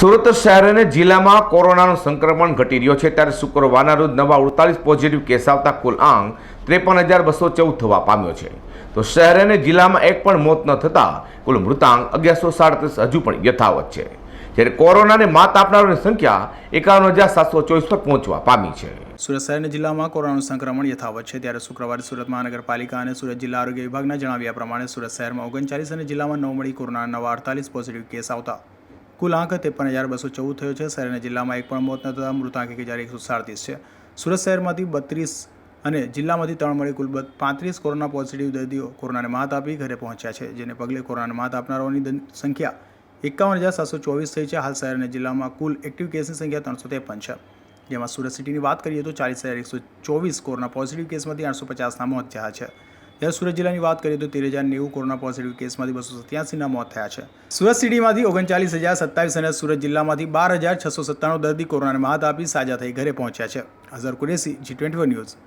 સુરત શહેર અને જિલ્લામાં કોરોનાનું સંક્રમણ ઘટી રહ્યો છે ત્યારે શુક્રવારના રોજ નવા અડતાલીસ પોઝિટિવ કેસ આવતા કુલ આંક ત્રેપન હજાર બસો ચૌદ થવા પામ્યો છે. તો શહેર અને જિલ્લામાં એક પણ મોત ન થતાં કુલ મૃતાંક અગિયારસો સાડત્રીસ હજુ પણ યથાવત છે. જ્યારે કોરોનાને માત આપનારોની સંખ્યા એકાવન હજાર સાતસો ચોવીસ પર પહોંચવા પામી છે. સુરત શહેર જિલ્લામાં કોરોનાનું સંક્રમણ યથાવત છે. ત્યારે શુક્રવારે સુરત મહાનગરપાલિકા અને સુરત જિલ્લા આરોગ્ય વિભાગના જણાવ્યા પ્રમાણે સુરત શહેરમાં ઓગણચાલીસ અને જિલ્લામાં નવ મળી કોરોનાના નવા અડતાલીસ પોઝિટિવ કેસ આવતા. કુલ આંક ત્રેપન હજાર બસો ચૌદ થયો છે. શહેર અને જિલ્લામાં એક પણ મોત ન થતાં મૃતાંક એક હજાર એકસો સાડત્રીસ છે. સુરત શહેરમાંથી બત્રીસ અને જિલ્લામાંથી ત્રણ મળી કુલ પાંત્રીસ કોરોના પોઝિટિવ દર્દીઓ કોરોનાને માત આપી ઘરે પહોંચ્યા છે, જેને પગલે કોરોનાને માત આપનારાઓની સંખ્યા એકાવન હજાર સાતસો ચોવીસ થઈ છે. હાલ શહેર અને જિલ્લામાં કુલ એક્ટિવ કેસની સંખ્યા ત્રણસો ત્રેપન છે. જેમાં સુરત સિટીની વાત કરીએ તો ચાલીસ હજાર એકસો ચોવીસ કોરોના પોઝિટિવ કેસમાંથી આઠસો પચાસના મોત થયા છે. જ્યારે સુરત જિલ્લાની વાત કરીએ તો તેર હજાર નેવું કોરોના પોઝિટિવ કેસમાંથી બસો સત્યાસીના મોત થયા છે. સુરત સિટીમાંથી ઓગણચાલીસ હજાર સત્તાવીસ અને સુરત જિલ્લામાંથી બાર હજાર છસો સત્તાણું દર્દી કોરોનાને માત આપી સાજા થઈ ઘરે પહોંચ્યા છે. Azhar Qureshi, G twenty news.